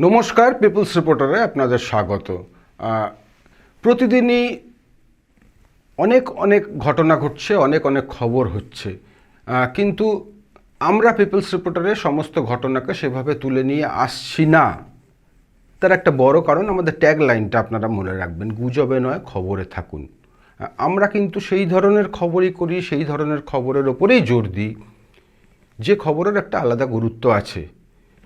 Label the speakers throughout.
Speaker 1: নমস্কার পিপলস রিপোর্টারে আপনাদের স্বাগত। প্রতিদিনই অনেক অনেক ঘটনা ঘটছে, অনেক অনেক খবর হচ্ছে। কিন্তু আমরা পিপলস রিপোর্টারে সমস্ত ঘটনাকে সেভাবে তুলে নিয়ে আসছি না। তার একটা বড় কারণ, আমাদের ট্যাগ লাইনটা আপনারা মনে রাখবেন, গুজবে নয়, খবরে থাকুন। আমরা কিন্তু সেই ধরনের খবরই করি, সেই ধরনের খবরের ওপরেই জোর দিই। যে খবরের একটা আলাদা গুরুত্ব আছে।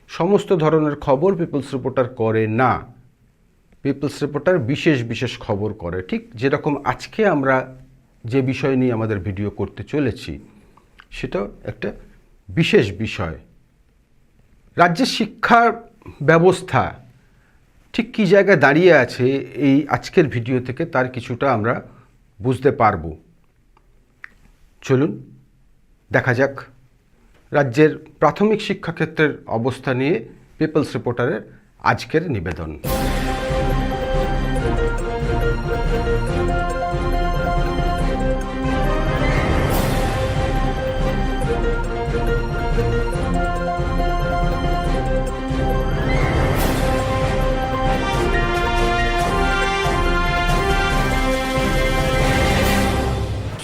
Speaker 1: সমস্ত ধরনের খবর পিপলস রিপোর্টার করে না। পিপলস রিপোর্টার বিশেষ বিশেষ খবর করে। ঠিক যেরকম আজকে আমরা যে বিষয় নিয়ে আমাদের ভিডিও করতে চলেছি, সেটা একটা বিশেষ বিষয়। রাজ্যের শিক্ষা ব্যবস্থা ঠিক কী জায়গায় দাঁড়িয়ে আছে এই আজকের ভিডিও থেকে তার কিছুটা আমরা বুঝতে পারব। চলুন, দেখা যাক রাজ্যের প্রাথমিক শিক্ষাক্ষেত্রের অবস্থা নিয়ে পিপলস রিপোর্টারের আজকের নিবেদন।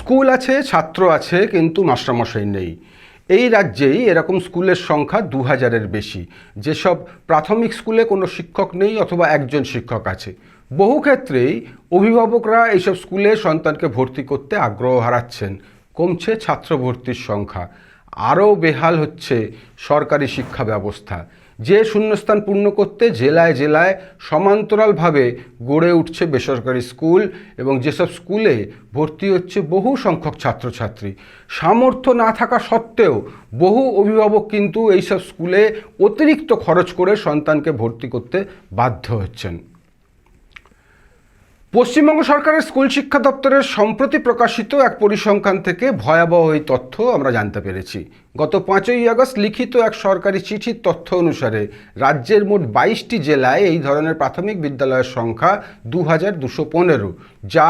Speaker 1: স্কুল আছে, ছাত্র আছে, কিন্তু মাস্টারমশাই নেই। এই রাজ্যেই এরকম স্কুলের সংখ্যা দু হাজারের বেশি। যেসব প্রাথমিক স্কুলে কোনো শিক্ষক নেই অথবা একজন শিক্ষক আছে। বহু ক্ষেত্রেই অভিভাবকরা এইসব স্কুলে সন্তানকে ভর্তি করতে আগ্রহ হারাচ্ছেন। কমছে ছাত্র ভর্তির সংখ্যা। আরও বেহাল হচ্ছে সরকারি শিক্ষা ব্যবস্থা। যে শূন্যস্থান পূর্ণ করতে জেলায় জেলায় সমান্তরালভাবে গড়ে উঠছে বেসরকারি স্কুল এবং যেসব স্কুলে ভর্তি হচ্ছে বহু সংখ্যক ছাত্রছাত্রী। সামর্থ্য না থাকা সত্ত্বেও বহু অভিভাবক কিন্তু এইসব স্কুলে অতিরিক্ত খরচ করে সন্তানকে ভর্তি করতে বাধ্য হচ্ছেন। পশ্চিমবঙ্গ সরকারের স্কুল শিক্ষা দপ্তরের সম্প্রতি প্রকাশিত এক পরিসংখ্যান থেকে ভয়াবহ এই তথ্য আমরা জানতে পেরেছি। গত পাঁচই আগস্ট লিখিত এক সরকারি চিঠির তথ্য অনুসারে রাজ্যের মোট বাইশটি জেলায় এই ধরনের প্রাথমিক বিদ্যালয়ের সংখ্যা দু হাজার দুশো পনেরো, যা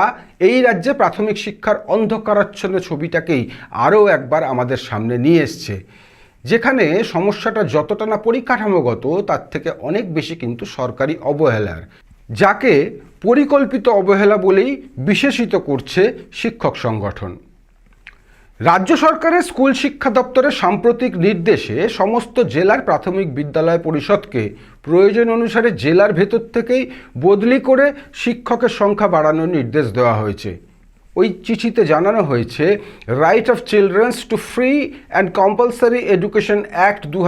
Speaker 1: এই রাজ্যে প্রাথমিক শিক্ষার অন্ধকারাচ্ছন্ন ছবিটাকেই আরও একবার আমাদের সামনে নিয়ে এসছে। যেখানে সমস্যাটা যতটা না পরিকাঠামোগত, তার থেকে অনেক বেশি কিন্তু সরকারি অবহেলার, যাকে পরিকল্পিত অবহেলা বলেই বিশেষিত করছে শিক্ষক সংগঠন। রাজ্য সরকারের স্কুল শিক্ষা দপ্তরের সাম্প্রতিক নির্দেশে সমস্ত জেলার প্রাথমিক বিদ্যালয় পরিষদকে প্রয়োজন অনুসারে জেলার ভেতর থেকেই বদলি করে শিক্ষকের সংখ্যা বাড়ানোর নির্দেশ দেওয়া হয়েছে। ওই চিঠিতে জানানো হয়েছে right of children's to free and compulsory education act দু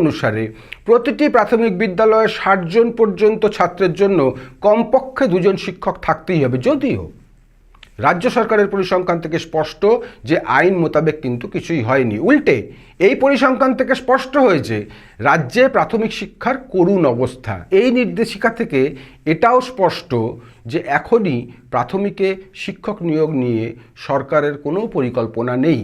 Speaker 1: অনুসারে প্রতিটি প্রাথমিক বিদ্যালয়ে ষাটজন পর্যন্ত ছাত্রের জন্য কমপক্ষে দুজন শিক্ষক থাকতেই হবে, যদিও রাজ্য সরকারের পরিসংখ্যান থেকে স্পষ্ট যে আইন মোতাবেক কিন্তু কিছুই হয়নি। উল্টে, এই পরিসংখ্যান থেকে স্পষ্ট হয়েছে, রাজ্যে প্রাথমিক শিক্ষার করুণ অবস্থা। এই নির্দেশিকা থেকে এটাও স্পষ্ট যে এখনই প্রাথমিকে শিক্ষক নিয়োগ নিয়ে সরকারের কোনো পরিকল্পনা নেই।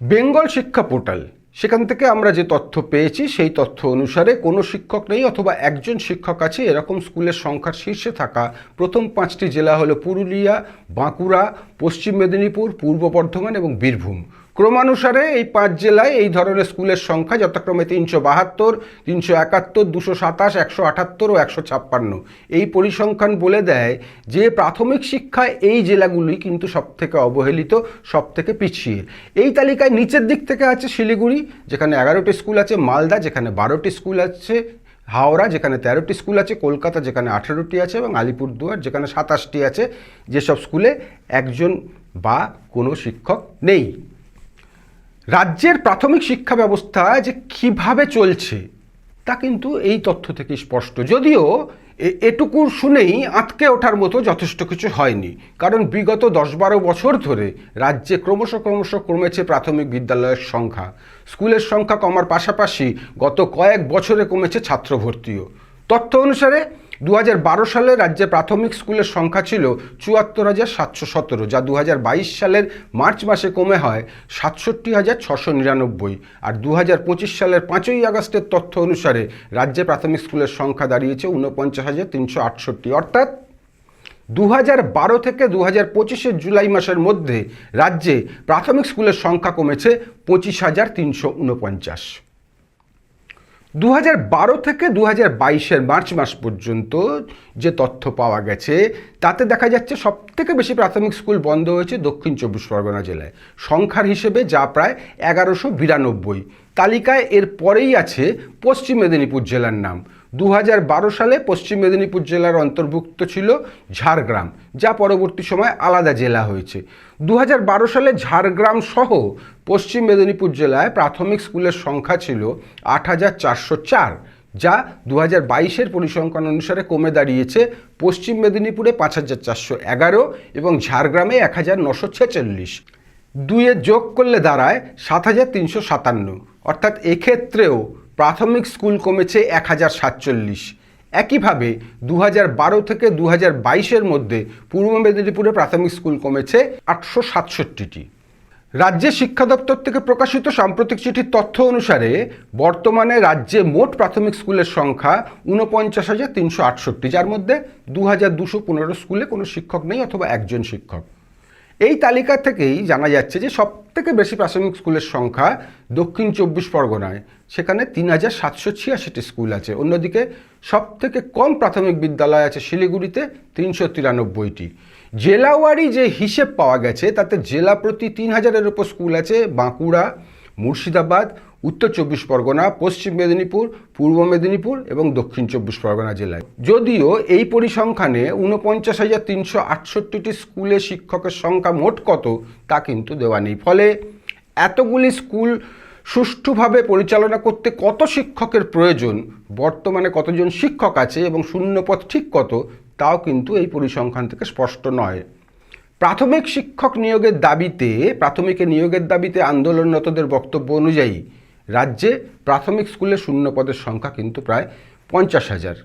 Speaker 1: বেঙ্গল শিক্ষা পোর্টাল সেখান থেকে আমরা যে তথ্য পেয়েছি, সেই তথ্য অনুসারে কোনো শিক্ষক নেই অথবা একজন শিক্ষক আছে, এরকম স্কুলের সংখ্যার শীর্ষে থাকা। প্রথম পাঁচটি জেলা হলো পুরুলিয়া, বাঁকুড়া, পশ্চিম মেদিনীপুর, পূর্ব বর্ধমান এবং বীরভূম। ক্রমানুসারে এই পাঁচ জেলায় এই ধরনের স্কুলের সংখ্যা যথাক্রমে তিনশো বাহাত্তর, তিনশো একাত্তর, দুশো সাতাশ, একশো আটাত্তর ও একশো ছাপ্পান্ন। এই পরিসংখ্যান বলে দেয় যে প্রাথমিক শিক্ষায় এই জেলাগুলি কিন্তু সবথেকে অবহেলিত, সবথেকে পিছিয়ে। এই তালিকায় নিচের দিক থেকে আছে শিলিগুড়ি, যেখানে এগারোটি স্কুল আছে, মালদা, যেখানে বারোটি স্কুল আছে, হাওড়া, যেখানে তেরোটি স্কুল আছে, কলকাতা, যেখানে আঠেরোটি আছে এবং আলিপুরদুয়ার, যেখানে সাতাশটি আছে। যেসব স্কুলে একজন বা কোনো শিক্ষক নেই। রাজ্যের প্রাথমিক শিক্ষা ব্যবস্থা যে কীভাবে চলছে, তা কিন্তু এই তথ্য থেকে স্পষ্ট। যদিও এটুকু শুনেই আঁতকে ওঠার মতো যথেষ্ট কিছু হয়নি। কারণ বিগত দশ বারো বছর ধরে রাজ্যে ক্রমশ ক্রমশ কমেছে প্রাথমিক বিদ্যালয়ের সংখ্যা। স্কুলের সংখ্যা কমার পাশাপাশি গত কয়েক বছরে কমেছে ছাত্র ভর্তিও। তথ্য অনুসারে দু হাজার বারো সালে রাজ্যে প্রাথমিক স্কুলের সংখ্যা ছিল চুয়াত্তর হাজার সাতশো সতেরো, যা দু হাজার বাইশ সালের মার্চ মাসে কমে হয় সাতষট্টি হাজার ছশো নিরানব্বই আর দু হাজার পঁচিশ সালের পাঁচই আগস্টের তথ্য অনুসারে রাজ্যে প্রাথমিক স্কুলের সংখ্যা দাঁড়িয়েছে ঊনপঞ্চাশ হাজার তিনশো আটষট্টি। অর্থাৎ দু বারো থেকে দু হাজার পঁচিশের জুলাই মাসের মধ্যে রাজ্যে প্রাথমিক স্কুলের সংখ্যা কমেছে পঁচিশ হাজার তিনশো উনপঞ্চাশ। দু বারো থেকে দু হাজার বাইশের মার্চ মাস পর্যন্ত যে তথ্য পাওয়া গেছে, তাতে দেখা যাচ্ছে সব থেকে বেশি প্রাথমিক স্কুল বন্ধ হয়েছে দক্ষিণ চব্বিশ পরগনা জেলায়। সংখ্যার হিসেবে যা প্রায় এগারোশো বিরানব্বই। তালিকায় এর পরেই আছে পশ্চিম মেদিনীপুর জেলার নাম। দু সালে পশ্চিম মেদিনীপুর জেলার অন্তর্ভুক্ত ছিল ঝাড়গ্রাম, যা পরবর্তী সময় আলাদা জেলা হয়েছে। দু সালে ঝাড়গ্রাম সহ পশ্চিম মেদিনীপুর জেলায় প্রাথমিক স্কুলের সংখ্যা ছিল আট হাজার চারশো চার, যা দু হাজার বাইশের পরিসংখ্যান অনুসারে কমে দাঁড়িয়েছে। পশ্চিম মেদিনীপুরে পাঁচ হাজার চারশো এগারো এবং ঝাড়গ্রামে এক হাজার নশো ছেচল্লিশ। দুয়ে যোগ করলে দাঁড়ায় সাত হাজার তিনশো সাতান্ন। অর্থাৎ এক্ষেত্রেও প্রাথমিক স্কুল কমেছে এক হাজার সাতচল্লিশ। একইভাবে দু বারো থেকে দু হাজার বাইশের মধ্যে পূর্ব মেদিনীপুরে প্রাথমিক স্কুল কমেছে আটশো সাতষট্টিটি। রাজ্যের শিক্ষা দপ্তর থেকে প্রকাশিত সাম্প্রতিক চিঠির তথ্য অনুসারে বর্তমানে রাজ্যে মোট প্রাথমিক স্কুলের সংখ্যা ঊনপঞ্চাশ হাজার তিনশো আটষট্টি, যার মধ্যে দু হাজার দুশো পনেরো স্কুলে কোনো শিক্ষক নেই অথবা একজন শিক্ষক। এই তালিকা থেকেই জানা যাচ্ছে যে সব থেকে বেশি প্রাথমিক স্কুলের সংখ্যা দক্ষিণ চব্বিশ পরগনায়। সেখানে তিন হাজার সাতশো ছিয়াশিটি স্কুল আছে। অন্যদিকে সব থেকে কম প্রাথমিক বিদ্যালয় আছে শিলিগুড়িতে, তিনশো তিরানব্বইটি। জেলাওয়ারি যে হিসেব পাওয়া গেছে, তাতে জেলা প্রতি তিন হাজারের উপর স্কুল আছে। বাঁকুড়া, মুর্শিদাবাদ, উত্তর চব্বিশ পরগনা, পশ্চিম মেদিনীপুর, পূর্ব মেদিনীপুর এবং দক্ষিণ চব্বিশ পরগনা জেলায়। যদিও এই পরিসংখ্যানে ঊনপঞ্চাশ হাজার তিনশো আটষট্টিটি স্কুলে শিক্ষকের সংখ্যা মোট কত, তা কিন্তু দেওয়া নেই। ফলে এতগুলি স্কুল সুষ্ঠুভাবে পরিচালনা করতে কত শিক্ষকের প্রয়োজন, বর্তমানে কতজন শিক্ষক আছে এবং শূন্যপদ ঠিক কত, তাও কিন্তু এই পরিসংখ্যান থেকে স্পষ্ট নয়। প্রাথমিক শিক্ষক নিয়োগের দাবিতে, প্রাথমিকে নিয়োগের দাবিতে আন্দোলনরতদের বক্তব্য অনুযায়ী, রাজ্যে প্রাথমিক স্কুলে শূন্য পদের সংখ্যা কিন্তু প্রায় পঞ্চাশ হাজার।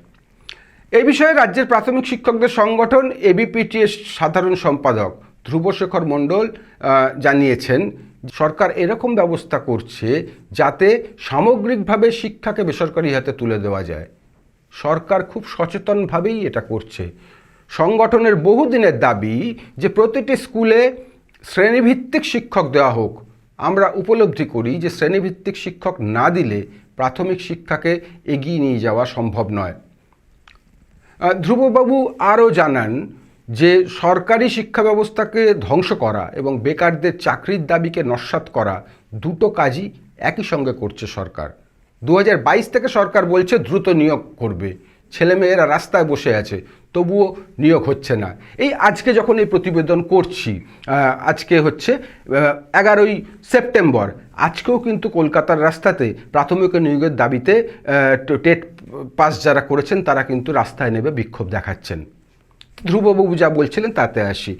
Speaker 1: এই বিষয়ে রাজ্যের প্রাথমিক শিক্ষকদের সংগঠন এবিপিটিএস সাধারণ সম্পাদক ধ্রুবশেখর মণ্ডল জানিয়েছেন সরকার এরকম ব্যবস্থা করছে যাতে সামগ্রিকভাবে শিক্ষাকে বেসরকারি হাতে তুলে দেওয়া যায়। সরকার খুব সচেতনভাবেই এটা করছে। সংগঠনের বহুদিনের দাবি যে প্রতিটি স্কুলে শ্রেণীভিত্তিক শিক্ষক দেওয়া হোক, আমরা উপলব্ধি করি যে শ্রেণীভিত্তিক শিক্ষক না দিলে প্রাথমিক শিক্ষাকে এগিয়ে নিয়ে যাওয়া সম্ভব নয়। ধ্রুববাবু আরও জানান যে সরকারি শিক্ষা ব্যবস্থাকে ধ্বংস করা এবং বেকারদের চাকরির দাবিকে নস্যাৎ করা দুটো কাজই একই সঙ্গে করছে সরকার। দু হাজার বাইশ থেকে সরকার বলছে দ্রুত নিয়োগ করবে। ছেলেমেয়েরা রাস্তায় বসে আছে, তবুও নিয়োগ হচ্ছে না। এই আজকে যখন এই প্রতিবেদন করছি আজকে হচ্ছে এগারোই সেপ্টেম্বর, আজকেও কিন্তু কলকাতার রাস্তাতে প্রাথমিক নিয়োগের দাবিতে টেট পাস যারা করেছেন তারা কিন্তু রাস্তায় নেবে বিক্ষোভ দেখাচ্ছেন। ধ্রুববাবু যা বলছিলেন তাতে আসি।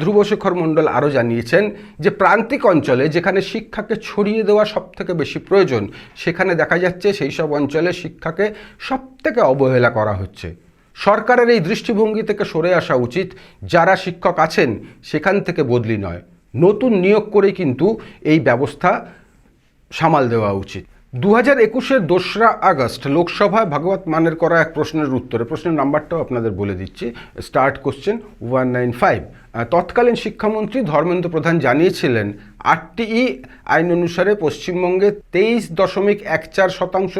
Speaker 1: ধ্রুবশেখর মণ্ডল আরও জানিয়েছেন যে প্রান্তিক অঞ্চলে যেখানে শিক্ষাকে ছড়িয়ে দেওয়া সব থেকে বেশি প্রয়োজন, সেখানে দেখা যাচ্ছে সেই সব অঞ্চলে শিক্ষাকে সব থেকে অবহেলা করা হচ্ছে। সরকারের এই দৃষ্টিভঙ্গি থেকে সরে আসা উচিত, যারা শিক্ষক আছেন, সেখান থেকে বদলি নয়। নতুন নিয়োগ করে কিন্তু এই ব্যবস্থা সামাল দেওয়া উচিত। দু হাজার একুশের দোসরা আগস্ট লোকসভায় ভাগবত মানের করা এক প্রশ্নের উত্তরে, প্রশ্নের নাম্বারটাও আপনাদের বলে দিচ্ছি, start question one nine five. তৎকালীন শিক্ষামন্ত্রী ধর্মেন্দ্র প্রধান জানিয়েছিলেন আরটিই আইন অনুসারে পশ্চিমবঙ্গে তেইশ দশমিক এক চার শতাংশ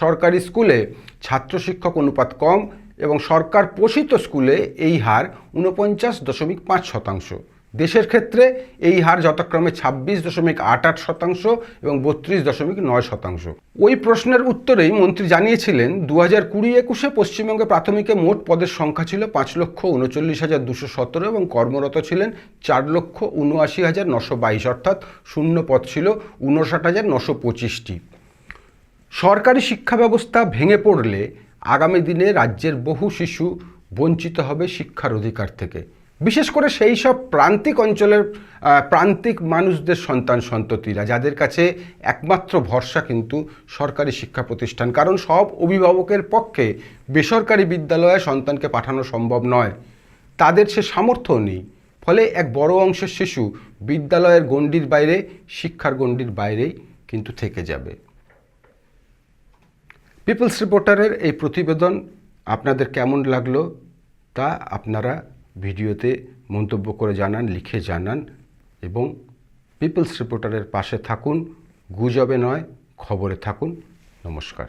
Speaker 1: সরকারি স্কুলে ছাত্র শিক্ষক অনুপাত কম এবং সরকার পোষিত স্কুলে এই হার ঊনপঞ্চাশ দশমিক পাঁচ শতাংশ। দেশের ক্ষেত্রে এই হার যথাক্রমে ছাব্বিশ দশমিক আট আট শতাংশ এবং বত্রিশ দশমিক নয় শতাংশ। ওই প্রশ্নের উত্তরেই মন্ত্রী জানিয়েছিলেন দু হাজার কুড়ি একুশে পশ্চিমবঙ্গে প্রাথমিকে মোট পদের সংখ্যা ছিল পাঁচ লক্ষ উনচল্লিশ হাজার দুশো সতেরো এবং কর্মরত ছিলেন চার লক্ষ উনআশি হাজার নশো বাইশ, অর্থাৎ শূন্য পদ ছিল উনষাট হাজার নশো পঁচিশটি। সরকারি শিক্ষা ব্যবস্থা ভেঙে পড়লে আগামী দিনে রাজ্যের বহু শিশু বঞ্চিত হবে শিক্ষার অধিকার থেকে। বিশেষ করে সেই সব প্রান্তিক অঞ্চলের প্রান্তিক মানুষদের সন্তান, সন্ততিরা, যাদের কাছে একমাত্র ভরসা কিন্তু সরকারি শিক্ষা প্রতিষ্ঠান। কারণ সব অভিভাবকের পক্ষে বেসরকারি বিদ্যালয়ে সন্তানকে পাঠানো সম্ভব নয়। তাদের সে সামর্থ্য নেই। ফলে এক বড় অংশের শিশু বিদ্যালয়ের গণ্ডির বাইরে, শিক্ষার গণ্ডির বাইরেই কিন্তু থেকে যাবে। পিপলস রিপোর্টারের এই প্রতিবেদন আপনাদের কেমন লাগল তা আপনারা ভিডিওতে মন্তব্য করে জানান, লিখে জানান এবং পিপলস রিপোর্টারের পাশে থাকুন। গুজবে নয়, খবরে থাকুন। নমস্কার।